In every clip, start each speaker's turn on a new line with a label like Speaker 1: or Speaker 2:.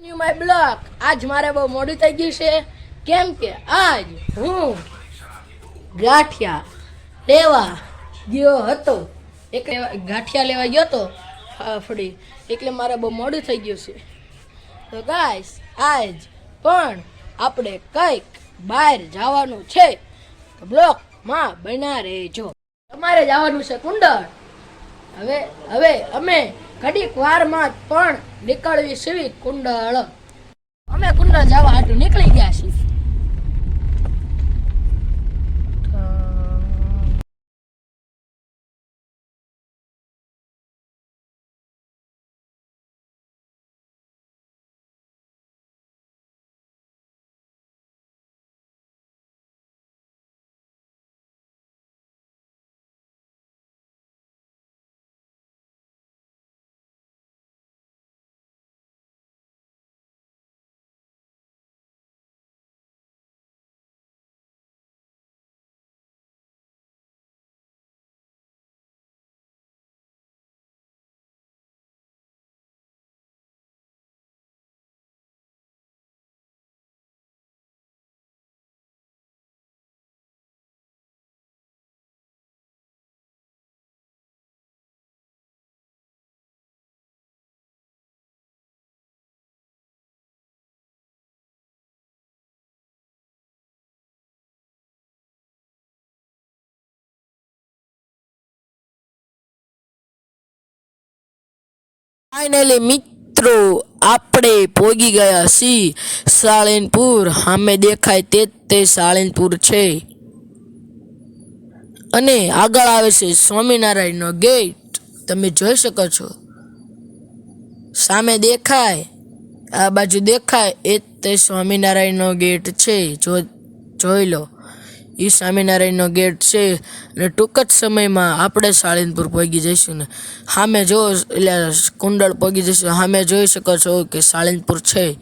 Speaker 1: New my block આજ મારે બહુ મોડું થઈ ગયું છે. કેમ કે આજ હું ગાંઠિયા લેવા ગયો હતો. એટલે ગાંઠિયા લેવા ગયો હતો. ફાફડી એટલે મારે બહુ મોડું થઈ ગયું છે. તો ગાઈસ આજ પણ આપણે કંઈક બહાર જવાનું છે. બ્લોકમાં બના રહેજો. તમારે જવાનું છે કુંડળ. હવે હવે અમે ઘડીક વારમાં પણ નીકળવી સીવી કુંડળ. અમે કુંડળ જવા હાટું નીકળી ગયા છીએ. ફાઇનલી મિત્રો, આપણે પોગી ગયા છીએ સાળીનપુર. સામે દેખાય તે તે સાળીનપુર છે. અને આગળ આવે છે સ્વામિનારાયણનો ગેટ. તમે જોઈ શકો છો. સામે દેખાય, આ બાજુ દેખાય, એ તે સ્વામિનારાયણનો ગેટ છે. જો, જોઈ લો. એ સ્વામિનારાયણનો ગેટ છે અને ટૂંક જ સમયમાં આપણે સાળીનપુર પહોંચી જઈશું ને. સામે જો એટલે કુંડળ પહોંચી જઈશું. સામે જોઈ શકો છો કે સાળીનપુર છે.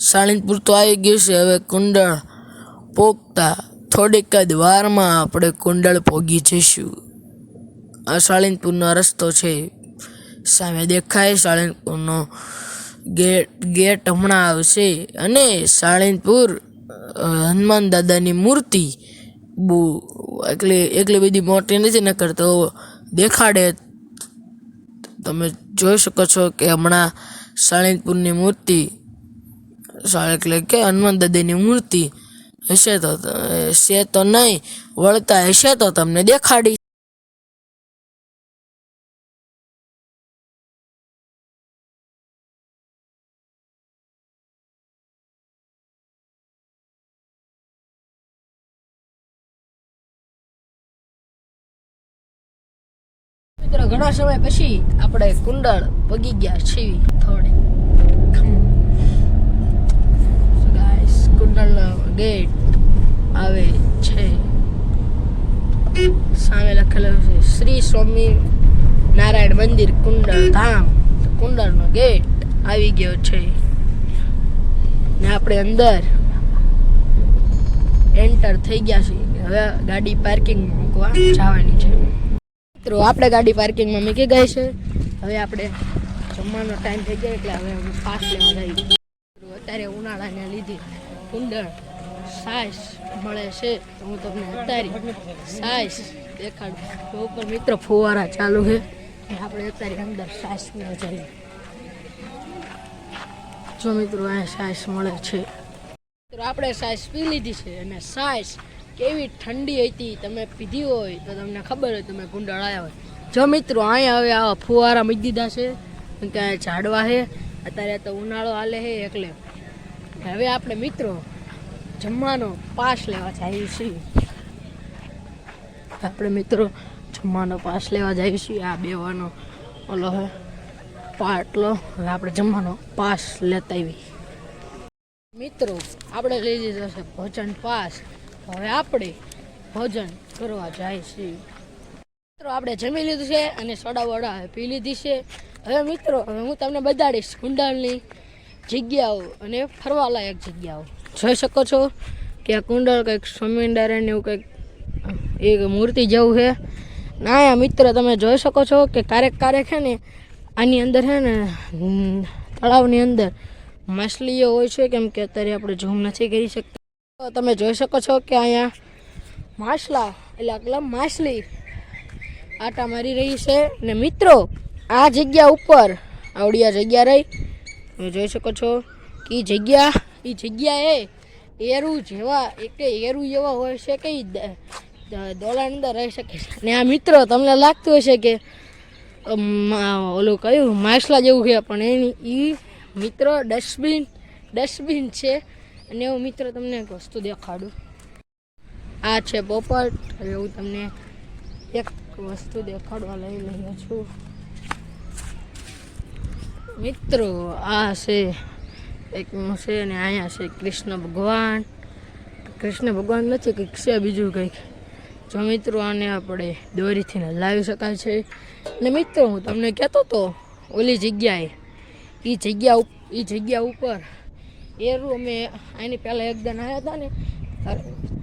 Speaker 1: સાળીનપુર તો આવી ગયું છે. હવે કુંડળ પોગતા થોડીક જ વારમાં આપણે કુંડળ પોગી જઈશું. આ સાળીનપુરનો રસ્તો છે. સામે દેખાય સાળીનપુરનો ગેટ. ગેટ હમણાં આવશે અને સાળીનપુર હનુમાન દાદાની મૂર્તિ બહુ એટલે, એટલી બધી મોટી નથી, નકર તો દેખાડે. તમે જોઈ શકો છો કે હમણાં સાળીનપુરની મૂર્તિ, સા- એટલે કે હનુમાન દાદાની મૂર્તિ હશે તો હશે તો નહીં, વળતા હશે તો તમને દેખાડી મિત્રો ઘણા સમય પછી આપણે કુંડળ પગી ગયા છીએ થોડે. કુંડળનો ગેટ આવે છે. સામે લખેલું છે શ્રી સ્વામી નારાયણ મંદિર કુંડળ ધામ. કુંડળનો ગેટ આવી ગયો છે. ને આપણે અંદર એન્ટર થઈ ગયા છીએ. હવે ગાડી પાર્કિંગ મૂકવા જવાની છે. મિત્રો આપણે ગાડી પાર્કિંગમાં મૂકી ગઈ છે. હવે આપણે જમવાનો ટાઈમ થઈ ગયો એટલે હવે પાસ લેવા જઈએ. મિત્રો, અત્યારે ઉનાળાને લીધે કુંડળ સાઈસ મળે છે. હું તમને અત્યારે સાઈસ દેખાડું. તો ઉપર મિત્રો ફુવારા ચાલુ છે. આપણે અત્યારે અંદર સાઈસ લેવા જઈએ. જો મિત્રો અહીંયા સાઈસ મળે છે. મિત્રો આપણે સાઈસ પી લીધી છે અને સાઈસ કેવી ઠંડી હતી, તમે પીધી હોય તો તમને ખબર હોય, તમે કુંડળ આવ્યા હોય. જો મિત્રો, અહીંયા હવે આવા ફુવારા મૂકી દીધા છે ક્યાંય ઝાડવા છે, અત્યારે તો ઉનાળો હાલે છે એટલે. હવે આપણે મિત્રો જમવાનો પાસ લેવા જઈએ છીએ. આપણે મિત્રો જમવાનો પાસ લેવા જઈએ છીએ, આ બેવાનો ઓલો હે, પાટલો. હવે આપણે જમવાનો પાસ લેતા આવી મિત્રો, આપણે લઈ લીધો છે ભોજન પાસ. હવે આપણે ભોજન કરવા જાય છે મિત્રો, આપણે જમી લીધું છે અને સોડા વડા પી લીધી છે. હવે મિત્રો, હવે હું તમને બતાડીશ કુંડળની જગ્યાઓ અને ફરવાલાયક જગ્યાઓ. જોઈ શકો છો કે આ કુંડળ કંઈક સ્વામિનારાયણ એવું કંઈક એક મૂર્તિ જેવું છે. ના મિત્ર, તમે જોઈ શકો છો કે ક્યારેક ક્યારેક છે ને, આની અંદર છે ને તળાવની અંદર માછલીઓ હોય છે. કેમ કે અત્યારે આપણે ઝૂમ નથી કરી શકતા. તમે જોઈ શકો છો કે અહીંયા માછલા, એટલે અગલા માછલી આટા મારી રહી છે. ને મિત્રો, આ જગ્યા ઉપર આવડી જગ્યા રહી. તમે જોઈ શકો છો કે જગ્યા એ જગ્યાએ એરું જેવા, એક એરું જેવા હોય છે કે ઈ દ- દ- દોલાની અંદર રહી શકે છે. ને આ મિત્રો, તમને લાગતું હશે કે ઓલું કયું, માછલા જેવું છે, પણ એની એ મિત્રો ડસ્ટબિન ડસ્ટબિન છે. અને એવું મિત્રો તમને એક વસ્તુ દેખાડું. આ છે પોપટ. હવે હું તમને એક વસ્તુ દેખાડવા લઈ રહ્યો છું. મિત્રો, આ છે એક છે અને અહીંયા છે કૃષ્ણ ભગવાન. કૃષ્ણ ભગવાન નથી, કંઈક છે બીજું કંઈક. જો મિત્રો, આને આપણે દોરીથી હલાવી શકાય છે. અને મિત્રો, હું તમને કહેતો હતો ઓલી જગ્યાએ એ જગ્યા એ જગ્યા ઉપર એરું અમે આની પહેલાં એકદમ આવ્યા હતા ને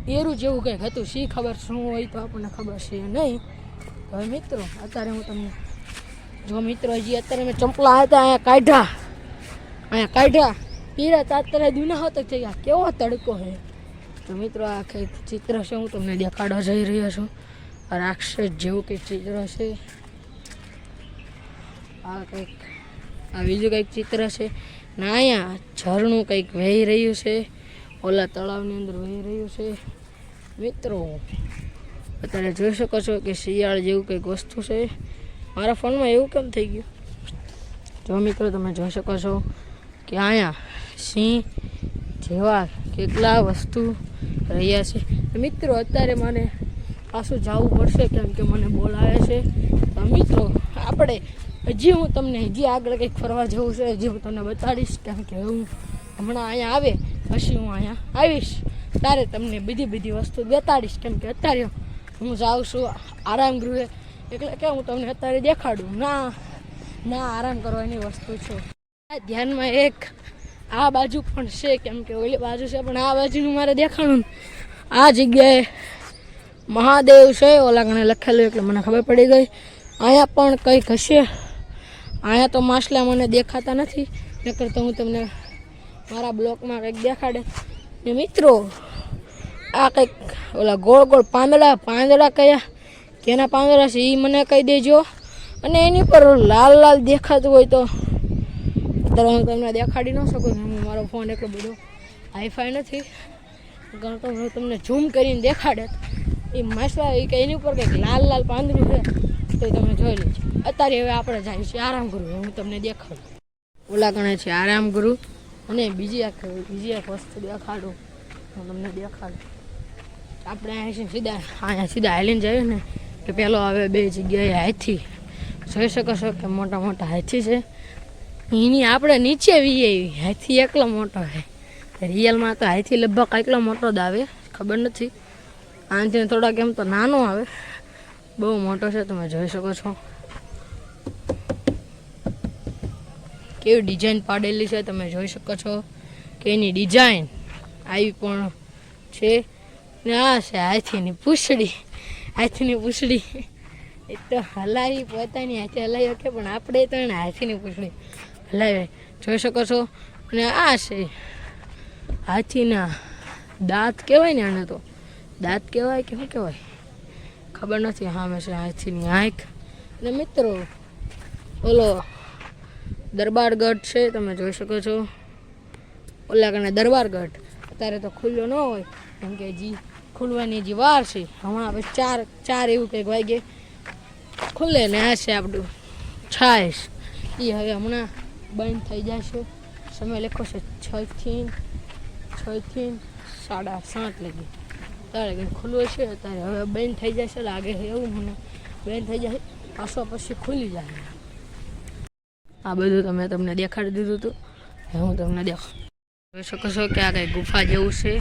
Speaker 1: એરું જેવું કંઈક હતું. શી ખબર શું હોય તો આપણને ખબર છે નહીં. હવે મિત્રો, અત્યારે હું તમને, જો મિત્રો હજી અત્યારે મેં ચંપલા હતા અહીંયા કાઢ્યા. અહીંયા કાઢ્યા. પીરા તાત્યારે દુના હતો થઈ આ કેવો તડકો છે. તો મિત્રો, આ કંઈક ચિત્ર છે, હું તમને દેખાડવા જઈ રહ્યો છું. રાક્ષસ જેવું કંઈક ચિત્ર છે. આ કંઈક, આ બીજું કંઈક ચિત્ર છે. ને અહીંયા ઝરણું કંઈક વહી રહ્યું છે. ઓલા તળાવની અંદર વહી રહ્યું છે. મિત્રો, અત્યારે જોઈ શકો છો કે શિયાળ જેવું કંઈક વસ્તુ છે. મારા ફોનમાં એવું કેમ થઈ ગયું? જો મિત્રો, તમે જોઈ શકો છો કે અહીંયા સિંહ જેવા કેટલા વસ્તુ રહ્યા છે. મિત્રો, અત્યારે મને પાછું જવું પડશે કેમ કે મને બોલાવે છે. મિત્રો, આપણે હજી હું તમને હજી આગળ કંઈક ફરવા જવું છે, હજી હું તમને બતાડીશ કેમ કે હું હમણાં અહીંયા આવે, પછી હું અહીંયા આવીશ. ત્યારે તમને બીજી બધી વસ્તુ બતાડીશ કેમ કે અત્યારે હું જાઉં છું આરામ ગૃહે. એટલે કે હું તમને અત્યારે દેખાડું. ના ના આરામ કરવાની વસ્તુ છું. ધ્યાનમાં એક, આ બાજુ પણ છે કેમ કે ઓલી બાજુ છે, પણ આ બાજુનું મારે દેખાડું આ જગ્યાએ મહાદેવ છે, ઓલા ગણે લખેલું, એટલે મને ખબર પડી ગઈ. અહીંયા પણ કંઈક હશે. અહીંયા તો માછલા મને દેખાતા નથી. નકર તો હું તમને મારા બ્લોકમાં કંઈક દેખાડે. ને મિત્રો, આ કંઈક ઓલા ગોળ ગોળ પાંદડા પાંદડા કયા? કેના પાંદડા છે એ મને કહી દેજો. અને એની પર લાલ લાલ દેખાતું હોય તો અત્યારે હું તમને દેખાડી ન શકું હું મારો ફોન એટલો બધો હાઈફાઈ નથી. કારણ કે હું તમને ઝૂમ કરીને દેખાડે એ માછલા એ કંઈ એની ઉપર કંઈક લાલ લાલ પાંદડું છે. તો તમે જોઈ લેજો. અત્યારે હવે આપણે જાય છે આરામ ગુરુ હું તમને દેખાડું. ઓલા ગણે છે આરામ ગુરુ અને બીજી એક બીજી એક વસ્તુ દેખાડું. હું તમને દેખાડું. આપણે અહીંયા સીધા અહીંયા સીધા હાલીને જઈએ ને કે પેલો આવે બે જગ્યાએ હાથી. જોઈ શકો છો કે મોટા મોટા હાથી છે. એની આપણે નીચે વીએ હાથી એકલો મોટો છે. રિયલમાં તો હાથી લગભગ એકલો મોટો આવે, ખબર નથી. આનાથી થોડાક એમ તો નાનો આવે. બહુ મોટો છે, તમે જોઈ શકો છો. કેવી ડિઝાઇન પાડેલી છે, તમે જોઈ શકો છો. કે એની ડિઝાઇન આવી પણ છે. ને આ છે હાથીની પૂંછડી. હાથીની પૂછડી. એ તો હલાવી પોતાની હાથે હલાવી શકે, પણ આપણે તો એને હાથીની પૂછડી હલાવી. જોઈ શકો છો. અને આ છે હાથીના દાંત કહેવાય ને આને તો. દાંત કહેવાય કે શું કહેવાય? ખબર નથી સામે છે હાથીની આંખ. અને મિત્રો, ઓલો દરબારગઢ છે, તમે જોઈ શકો છો. ઓલા કને દરબારગઢ અત્યારે તો ખુલ્લો ન હોય, કેમ કે હજી ખુલવાની હજી વાર છે. હમણાં હવે ચાર ચાર એવું કંઈક વાગે ખુલ્લે ને આ છે આપણું છાશ. એ હવે હમણાં બંધ થઈ જશે. સમય લખો છે, છથી છથી સાડા સાત લગી. ત્યારે કંઈ ખુલ્લું છે? અત્યારે હવે બંધ થઈ જશે લાગે છે એવું મને. બંધ થઈ જશે, પાછો પછી ખુલી જાય. આ બધું તમે તમને દેખાડી દીધું હતું. હું તમને દેખાડ. જોઈ શકો છો કે આ કંઈ ગુફા જેવું છે.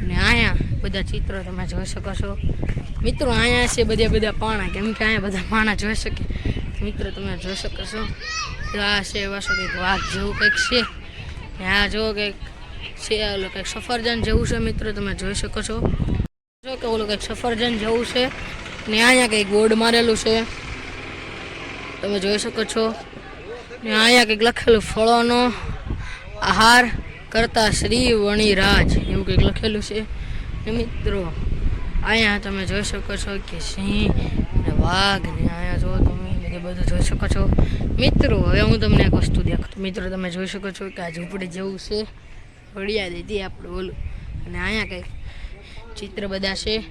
Speaker 1: અને અહીંયા બધા ચિત્રો તમે જોઈ શકો છો. મિત્રો, અહીંયા છે બધા બધા પાણા. કેમ કે અહીંયા બધા પાણા જોઈ શકે? મિત્રો, તમે જોઈ શકો છો. આ છે એવા શું કંઈક વાઘ જેવું કંઈક છે. ને આ જો કંઈક છે ઓલું કંઈક સફરજન જેવું છે મિત્રો, તમે જોઈ શકો છો. જો કે ઓલું કંઈક સફરજન જેવું છે ને અહીંયા કંઈક બોર્ડ મારેલું છે. તમે જોઈ શકો છો. ને અહીંયા કંઈક લખેલું ફળોનો આહાર કરતા શ્રી વણિરાજ એવું કંઈક લખેલું છે. ને મિત્રો, અહીંયા તમે જોઈ શકો છો કે સિંહ ને વાઘ ને અહીંયા જો તમે એ બધું જોઈ શકો છો. મિત્રો, હવે હું તમને એક વસ્તુ દેખાડું. મિત્રો, તમે જોઈ શકો છો કે આ ઝૂંપડી જેવું છે. વડિયા દીધી આપણું ઓલું. અને અહીંયા કંઈક ચિત્ર બધા છે.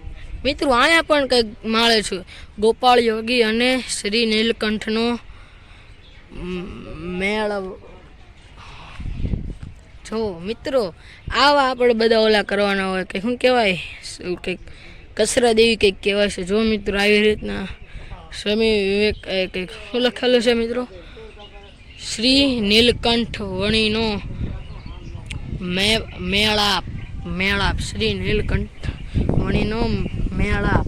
Speaker 1: મિત્રો, અહીંયા પણ કંઈક માળે છે. ગોપાળ યોગી અને શ્રી નીલકંઠનો મેળવ જો, મિત્રો, આવા આપણે બધા ઓલા કરવાના હોય કે શું કહેવાય? શું કંઈક કસરત એવી કંઈક કહેવાય છે. જો, મિત્રો, આવી રીતના સ્વામી વિવેક કંઈક શું લખેલું છે, મિત્રો? શ્રી નીલકંઠ વણીનો મે મેળાપ. મેળાપ. શ્રી નીલકંઠ મણીનો મેળાપ.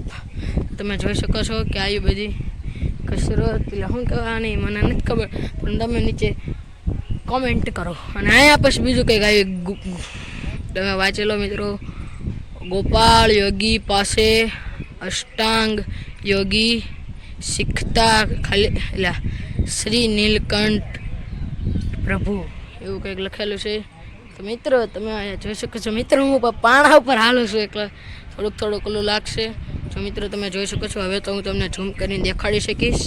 Speaker 1: તમે જોઈ શકો છો કે આવી બધી કસરત, એટલે શું કહેવાની મને નથી ખબર, પણ તમે નીચે કોમેન્ટ કરો. અને અહીંયા પછી બીજું કંઈક આવી તમે વાંચેલો મિત્રો. ગોપાળ યોગી પાસે અષ્ટાંગ યોગી શીખતા ખાલી, એટલે શ્રી નીલકંઠ પ્રભુ. એવું કંઈક લખેલું છે. તો મિત્રો, તમે અહીંયા જોઈ શકો છો, મિત્રો, હું પાણા ઉપર હાલું છું, એટલે થોડુંક થોડુંક ઓલું લાગશે. જો મિત્રો, તમે જોઈ શકો છો, હવે તો હું તમને ઝૂમ કરીને દેખાડી શકીશ.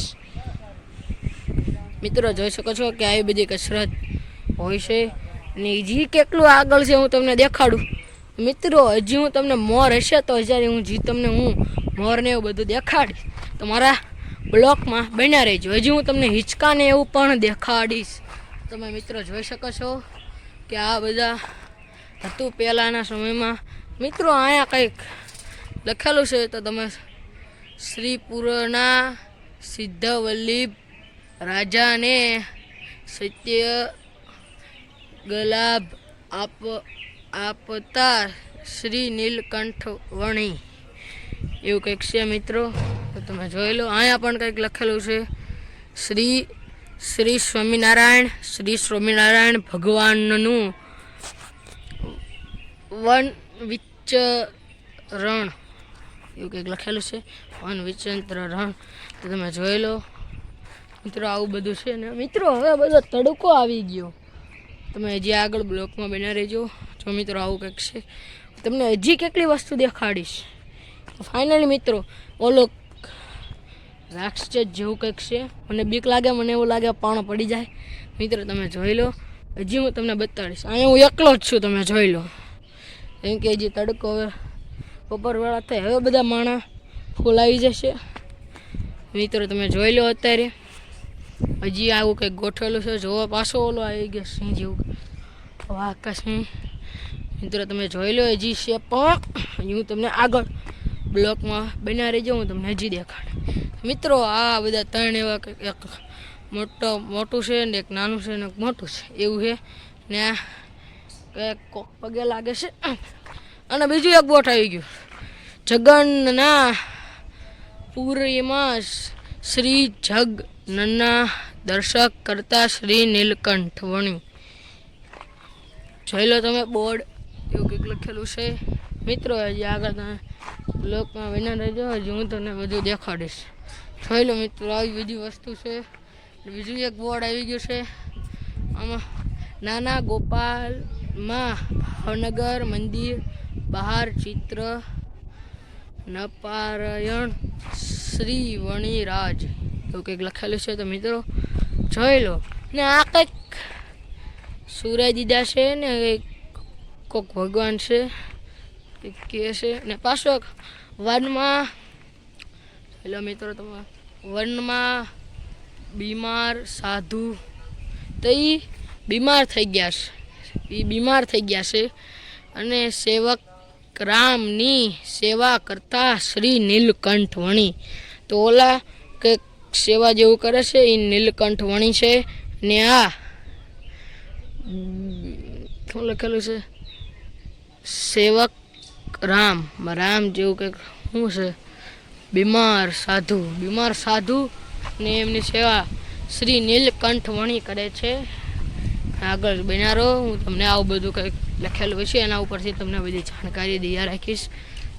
Speaker 1: મિત્રો, જોઈ શકો છો કે આવી બધી કસરત હોય છે, અને હજી કેટલું આગળ છે હું તમને દેખાડું. મિત્રો, હજી હું તમને મોર હશે, તો જ્યારે હું જી તમને હું મોરને એવું બધું દેખાડીશ. તો મારા બ્લોકમાં બન્યા રહેજો. હજી હું તમને હિંચકાને એવું પણ દેખાડીશ. તમે મિત્રો જોઈ શકો છો. કે આ બધા હતું પહેલાંના સમયમાં. મિત્રો, અહીંયા કંઈક લખેલું છે તો તમે શ્રીપુરના સિદ્ધવલ્લીભ રાજાને સત્ય ગલાભ આપ, આપતા શ્રી નીલકંઠ વણી. એવું કંઈક છે મિત્રો? તો તમે જોઈ લો. અહીંયા પણ કંઈક લખેલું છે. શ્રી શ્રી સ્વામિનારાયણ શ્રી સ્વામિનારાયણ ભગવાનનું વન વિચરણ. એવું કંઈક લખેલું છે, વન વિચંત્ર રણ તો તમે જોઈ લો. મિત્રો, આવું બધું છે ને. મિત્રો, હવે બધો તડકો આવી ગયો. તમે હજી આગળ બ્લોકમાં બના રહેજો. જો મિત્રો, આવું કંઈક છે. તમને હજી કેટલી વસ્તુ દેખાડીશ. ફાઇનલી મિત્રો, ઓલો રાક્ષસ જેવું કંઈક છે. મને બીક લાગે, મને એવું લાગે પાણો પડી જાય. મિત્રો, તમે જોઈ લો. હજી હું તમને બતાડીશ. અહીંયા હું એકલો જ છું, તમે જોઈ લો. કેમ કે હજી તડકો હવે બપોર થાય. હવે બધા માણા ફૂલ આવી જશે. મિત્રો, તમે જોઈ લો અત્યારે. હજી આવું કંઈક ગોઠવેલું છે. જોવો, પાછો ઓલો આવી ગયો સિંહ જેવું. સિંહ મિત્રો, તમે જોઈ લો હજી છે પણ હું તમને આગળ બ્લોકમાં બન્યા રહેજો, હું તમને હજી દેખાડ. મિત્રો, આ બધા ત્રણ એવા એક મોટો, મોટું છે ને એક નાનું છે ને એક મોટું છે. એવું છે. ને આ કંઈક કોક પગે લાગે છે. અને બીજું એક બોટ આવી ગયું. જગનના પુરીમાં શ્રી જગનના દર્શક કરતા શ્રી નીલકંઠ વણી. જોઈ લો તમે બોર્ડ, એવું કંઈક લખેલું છે. મિત્રો હજી આગળ તમે બ્લોકમાં વિના રહેજો. હજી હું તમને બધું દેખાડીશ. જોઈ લો મિત્રો, આવી બધી વસ્તુ છે. બીજું એક બોર્ડ આવી ગયું છે. આમાં નાના ગોપાલમાં ભાવનગર મંદિર, બહાર ચિત્ર, નપારાયણ, શ્રી વણિરાજ. એવું કંઈક લખેલું છે તો મિત્રો, જોઈ લો. ને આ કંઈક સૂર્ય દીદા છે ને, કંઈક કોક ભગવાન છે. કહે છે. ને પાછો વનમાં, હેલો મિત્રો તમે વનમાં બીમાર સાધુ, તો એ બીમાર થઈ ગયા છે. એ બીમાર થઈ ગયા છે. અને સેવક રામની સેવા કરતા શ્રી નીલકંઠ વણી. તો ઓલા કંઈક સેવા જેવું કરે છે એ નીલકંઠ વણી છે. ને આ શું લખેલું છે? સેવક રામ રામ જેવું કંઈક શું છે? બીમાર સાધુ બીમાર સાધુ ને એમની સેવા શ્રી નીલકંઠ વણી કરે છે. આગળ બનારો, હું તમને આવું બધું કંઈક લખેલું છે, એના ઉપરથી તમને બધી જાણકારી દયા રાખીશ.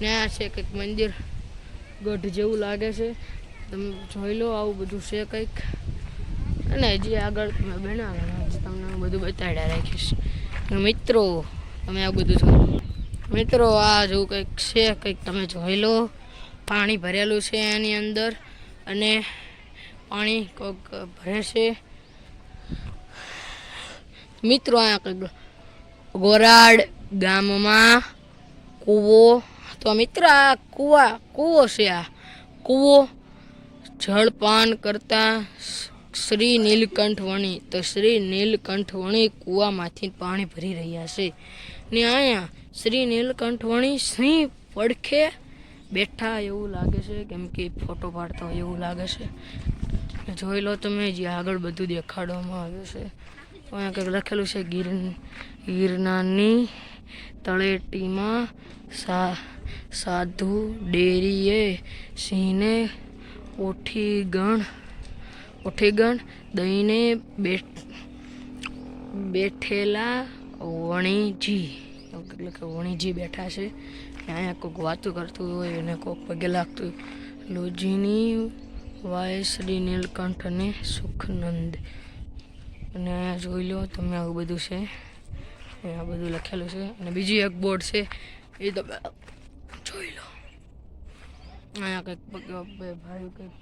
Speaker 1: ને આ છે કંઈક મંદિર ગઢ જેવું લાગે છે. તમે જોઈ લો, આવું બધું છે કંઈક. અને હજી આગળ તમે બનાવો તમને બધું બતાડ્યા રાખીશ. મિત્રો, તમે આ બધું જોઈ મિત્રો, આ જો કંઈક છે, કંઈક તમે જોઈ લો. પાણી ભરેલું છે એની અંદર અને પાણી કોઈક ભરે છે. મિત્રો, આ કંઈક ગોરાડ ગામમાં કૂવો. તો મિત્ર, આ કૂવા, કૂવો છે આ. કૂવો જળપાન કરતા શ્રી નીલકંઠ તો શ્રી નીલકંઠ વણી કૂવામાંથી પાણી ભરી રહ્યા છે. ને અહીંયા શ્રી નીલકંઠવણી સિંહ પડખે બેઠા એવું લાગે છે, કેમ કે ફોટો પાડતા હોય એવું લાગે છે. જોઈ લો તમે, જે આગળ બધું દેખાડવામાં આવ્યું છે. અહીંયા કંઈક લખેલું છે, ગીર, ગિરનારની તળેટીમાં સા, સાધુ ડેરીએ સિંહને ઓઠીગણ ઓઠીગણ દઈને બેઠ, બેઠેલા વણીજી એટલે કે વણીજી બેઠા છે અહીંયા કોઈક વાતું કરતું હોય અને કોઈક પગે લાગતું હોય. લોજીની વાયસડી નીલકંઠ અને સુખનંદ. અને અહીંયા જોઈ લો તમે આવું બધું છે. અહીંયા બધું લખેલું છે. અને બીજી એક બોર્ડ છે. એ તમે જોઈ લો. અહીંયા કંઈક ભાઈ કંઈક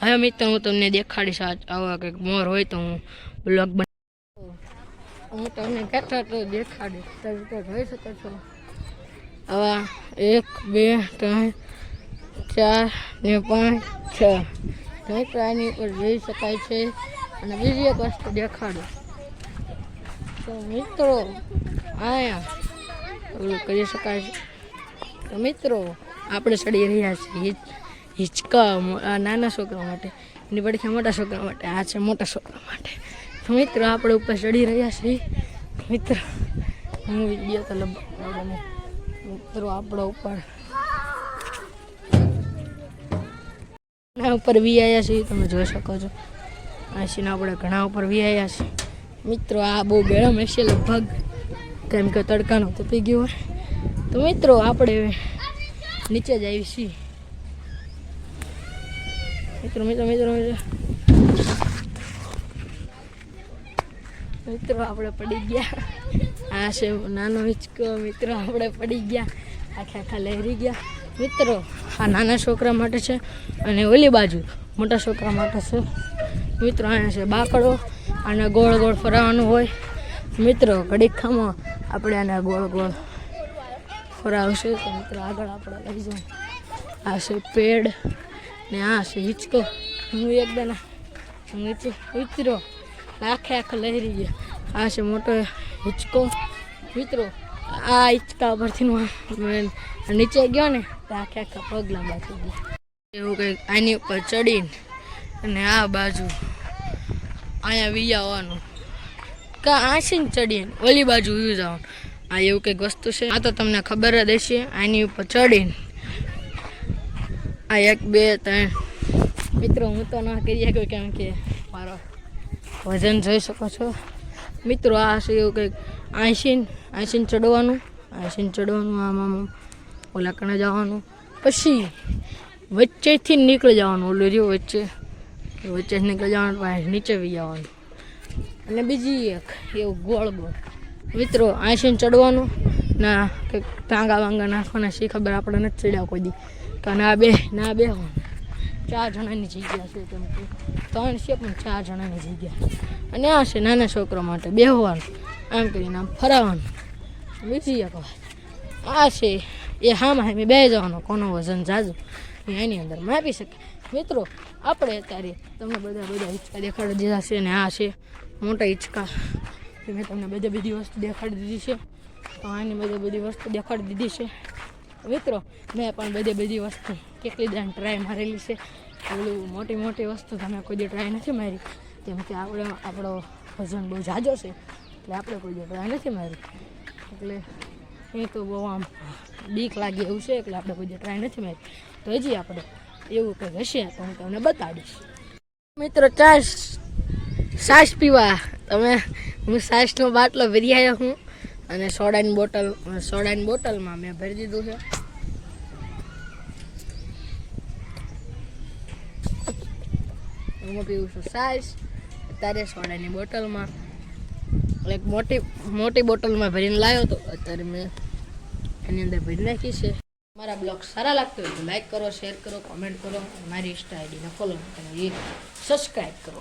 Speaker 1: હવે મિત્ર, હું તમને દેખાડીશ. આ આવા કંઈક મોર હોય તો હું બ્લોગ હું તમને કેટલા તો દેખાડીશ. તમે તો જોઈ શકો છો. આવા એક, બે, ત્રણ, ચાર ને પાંચ, છ. કંઈક તો ઉપર જોઈ શકાય છે. અને બીજી એક વસ્તુ દેખાડો. તો મિત્રો, આયા. ઓલું કરી શકાય છે. તો મિત્રો, આપણે ચડી રહ્યા છીએ હિચ, હિચકા નાના છોકરા માટે. એની પડખે મોટા છોકરા માટે, આ છે મોટા છોકરા માટે. મિત્રો, આપણે ઉપર ચડી રહ્યા છીએ. મિત્ર, હું વીડિયો તો લગભગ મિત્રો, આપણા ઉપર. ઘણા ઉપર વી આવ્યા છીએ, તમે જોઈ શકો છો. આશીને આપણે ઘણા ઉપર વી આવ્યા છીએ. મિત્રો, આ બહુ ગરમ હશે લગભગ. કેમ કે તડકાનો તપી ગયો હોય. તો મિત્રો, આપણે નીચે જ આવી છીએ. મિત્રો મિત્રો મિત્રો મિત્રો. મિત્રો, આપણે પડી ગયા. આ છે નાનો હિંચકો. મિત્રો, આપણે પડી ગયા. આખા આખા લહેરી ગયા. મિત્રો, આ નાના છોકરા માટે છે અને ઓલી બાજુ મોટા છોકરા માટે છે. મિત્રો, અહીંયા છે બાકડો. આને ગોળ ગોળ ફરાવાનું હોય. મિત્રો ઘડીક ખામાં આપણે આને ગોળ ગોળ ફરાવશે. તો મિત્રો, આગળ આપણે લઈ જાઉં આ છે પેડ ને આ છે હિંચકો. હું એકદમ નીચે. ઉતરો આખે આખો લહેરી ગયા. આ છે મોટો હિંચકો. મિત્રો, આ હિંચકા પરથી હું મેં નીચે ગયો ને, તો આખે આખા પગ લાંબા થઈ ગયા. એવું કંઈક આની ઉપર ચડીને અને આ બાજુ અહીંયા વી આવવાનું કા આસીને ચડીને ઓલી બાજુ વી જવાનું. આ એવું કંઈક વસ્તુ છે. આ તો તમને ખબર જ હશે, આની ઉપર ચડીને. આ એક, બે, ત્રણ. મિત્રો, હું તો ના કરી શકું કેમ કે મારો વજન જોઈ શકો છો. મિત્રો, આ છે એવું કંઈક આઈસીન આઈસીન ચડવાનું આઈસીન ચડવાનું, આમાં ઓલા કણે જવાનું. પછી વચ્ચેથી નીકળી જવાનું, ઓલું રહ્યું વચ્ચે. વચ્ચે નીકળી જવાનું નીચે બી જવાનું. અને બીજી એક, એવું ગોળ ગોળ. મિત્રો આઈસીન ચડવાનું, ના, કંઈક ટાંગા વાંગા નાખવાના શી ખબર આપણે નથી ચડ્યા કોઈ દી. કારણ આ બે, ના બે ચાર જણાની જગ્યા છે કેમ કે ત્રણ છે પણ ચાર જણાની જગ્યા. અને આ છે નાના છોકરા માટે બેહવાનું, આમ કરીને આમ ફરાવાનું. બીજી એક આ છે, એ હામાં હામે બે જવાનો કોનો વજન જાજુ એની અંદર માપી શકે મિત્રો, આપણે અત્યારે તમને બધા બધા હિંચકા દેખાડી દીધા છે અને આ છે મોટા હિંચકા. મેં તમને બધી બધી વસ્તુ દેખાડી દીધી છે. તો આની બધી બધી વસ્તુ દેખાડી દીધી છે. મિત્રો, મેં પણ બધી બધી વસ્તુ, કેટલી દાન ટ્રાય મારેલી છે. ઓલું મોટી મોટી વસ્તુ તમે કોઈ દી ટ્રાય નથી મારી. કેમ કે આપણે આપણો વજન બહુ જાજો છે, એટલે આપણે કોઈ દી ટ્રાય નથી મારી. એટલે એ તો બહુ આમ બીક લાગે એવું છે, એટલે આપણે કોઈ દી ટ્રાય નથી મારી. તો હજી આપણે એવું કંઈક હશે તો હું તમને બતાડીશ. મિત્રો ચા છાશ પીવા. તમે, હું છાશનો બાટલો ભરી આવ્યો હું. અને સોડાની બોટલ સોડાની બોટલમાં મેં ભરી દીધું છે. હું પીવું છું છાશ અત્યારે સોડાની બોટલમાં એક મોટી મોટી બોટલમાં ભરીને લાવ્યો હતો અત્યારે મેં એની અંદર ભરી નાખી છે. મારા બ્લોગ સારા લાગતો હોય તો લાઈક કરો, શેર કરો, કોમેન્ટ કરો મારી ઇન્સ્ટા આઈડીને ફોલો અને સબસ્ક્રાઈબ કરો.